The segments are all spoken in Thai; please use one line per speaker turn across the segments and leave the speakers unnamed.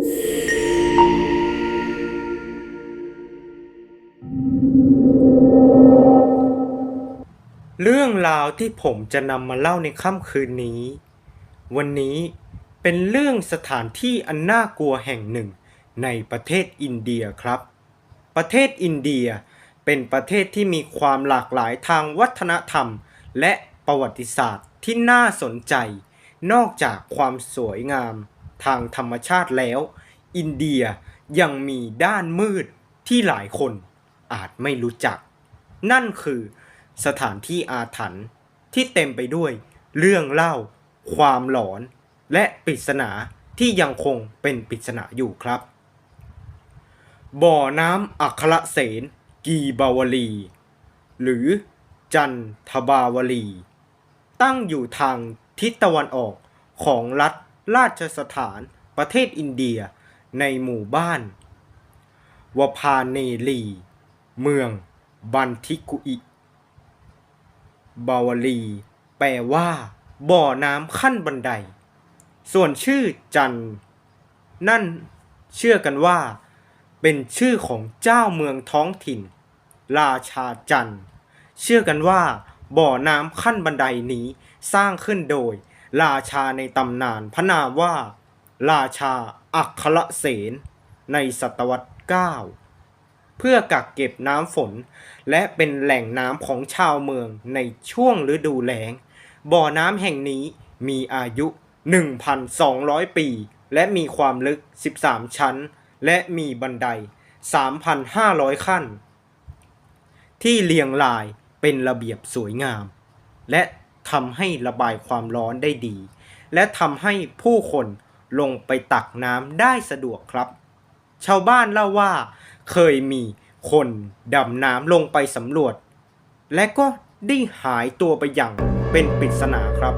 เรื่องราวที่ผมจะนำมาเล่าในค่ำคืนนี้ วันนี้เป็นเรื่องสถานที่อันน่ากลัวแห่งหนึ่งในประเทศอินเดียครับ ประเทศอินเดียเป็นประเทศที่มีความหลากหลายทางวัฒนธรรม และประวัติศาสตร์ที่น่าสนใจ นอกจากความสวยงาม ทางธรรมชาติแล้ว อินเดียยังมีด้านมืดที่หลายคนอาจไม่รู้จัก นั่นคือสถานที่อาถรรพ์ที่เต็มไปด้วยเรื่องเล่า ความหลอน และปริศนาที่ยังคงเป็นปริศนาอยู่ครับ บ่อน้ำอัครเสนกีบาวลี หรือจันทบาวลี ตั้งอยู่ทางทิศตะวันออกของรัฐ ราชสถานประเทศอินเดียในหมู่บ้านวพาเนลี เมืองบันทิกุอิบาวลี แปลว่า บ่อน้ำขั้นบันได ส่วนชื่อจัน นั่นเชื่อกันว่า เป็นชื่อของเจ้าเมืองท้องถิ่น ราชาจัน เชื่อกันว่า บ่อน้ำขั้นบันไดนี้สร้างขึ้นโดย ราชาในตำนานพระนามว่า ราชาอัครเสนในศตวรรษ 9 เพื่อกักเก็บน้ำฝน และเป็นแหล่งน้ำของชาวเมืองในช่วงฤดูแล้ง บ่อน้ำแห่งนี้มีอายุ 1,200 ปี และมีความลึก 13 ชั้น และมีบันได 3,500 ขั้น ที่เรียงรายเป็นระเบียบสวยงาม และ ทำให้ระบายความร้อนได้ดี และทำให้ผู้คนลงไปตักน้ำได้สะดวกครับ ชาวบ้านเล่าว่า เคยมีคนดำน้ำลงไปสำรวจ และก็ได้หายตัวไปอย่างเป็นปริศนาครับ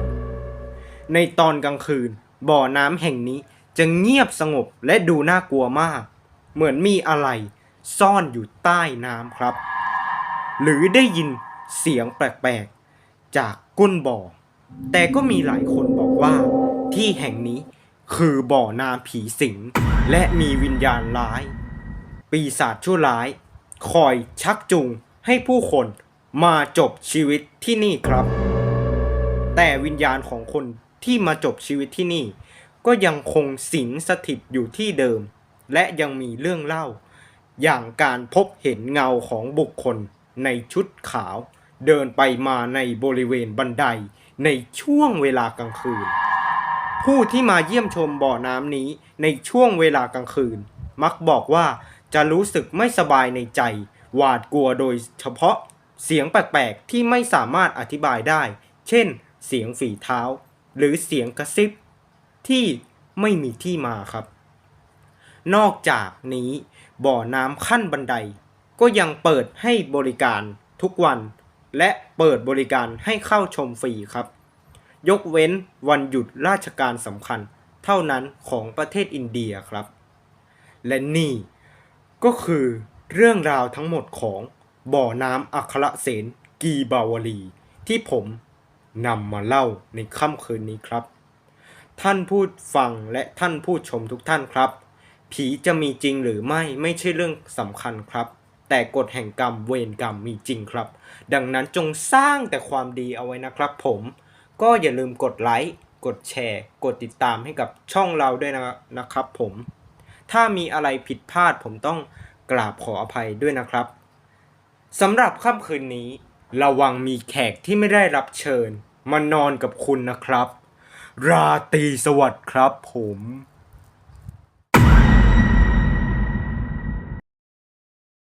ในตอนกลางคืน บ่อน้ำแห่งนี้จะเงียบสงบและดูน่ากลัวมาก เหมือนมีอะไรซ่อนอยู่ใต้น้ำครับ หรือได้ยินเสียงแปลกๆ จาก ก้นบ่อ แต่ก็มีหลายคนบอกว่า ที่แห่งนี้คือบ่อน้ำผีสิง และมีวิญญาณร้าย ปีศาจชั่วร้าย คอยชักจูงให้ผู้คนมาจบชีวิตที่นี่ครับ แต่วิญญาณของคนที่มาจบชีวิตที่นี่ ก็ยังคงสิงสถิตอยู่ที่เดิม และยังมีเรื่องเล่า อย่างการพบเห็นเงาของบุคคลในชุดขาว เดินไปมาในบริเวณบันไดในช่วงเวลากลางคืน ผู้ที่มาเยี่ยมชมบ่อน้ำนี้ในช่วงเวลากลางคืน มักบอกว่าจะรู้สึกไม่สบายในใจ หวาดกลัวโดยเฉพาะเสียงแปลกๆที่ไม่สามารถอธิบายได้ เช่น เสียงฝีเท้า หรือเสียงกระซิบ ที่ไม่มีที่มาครับ นอกจากนี้บ่อน้ำขั้นบันได ก็ยังเปิดให้บริการทุกวัน และเปิดบริการให้เข้าชมฟรีครับ ยกเว้นวันหยุดราชการสำคัญเท่านั้นของประเทศอินเดียครับ และนี่ก็คือเรื่องราวทั้งหมดของบ่อน้ำอัครเสนกีบาวลี ที่ผมนำมาเล่าในค่ำคืนนี้ครับ ท่านผู้ฟังและท่านผู้ชมทุกท่านครับ ผีจะมีจริงหรือไม่ไม่ใช่เรื่องสำคัญครับ แต่กฎแห่งกรรมเวรกรรมมีจริงครับ ดังนั้นจงสร้างแต่ความดีเอาไว้นะครับผม ก็อย่าลืมกดไลค์กดแชร์ กดติดตามให้กับช่องเราด้วยนะนะครับผม ถ้ามีอะไรผิดพลาดผมต้องกราบขออภัยด้วยนะครับสำหรับค่ำคืนนี้ ระวังมีแขกที่ไม่ได้รับเชิญ มานอนกับคุณนะครับ ราตรีสวัสดิ์ครับผม